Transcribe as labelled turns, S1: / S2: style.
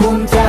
S1: punto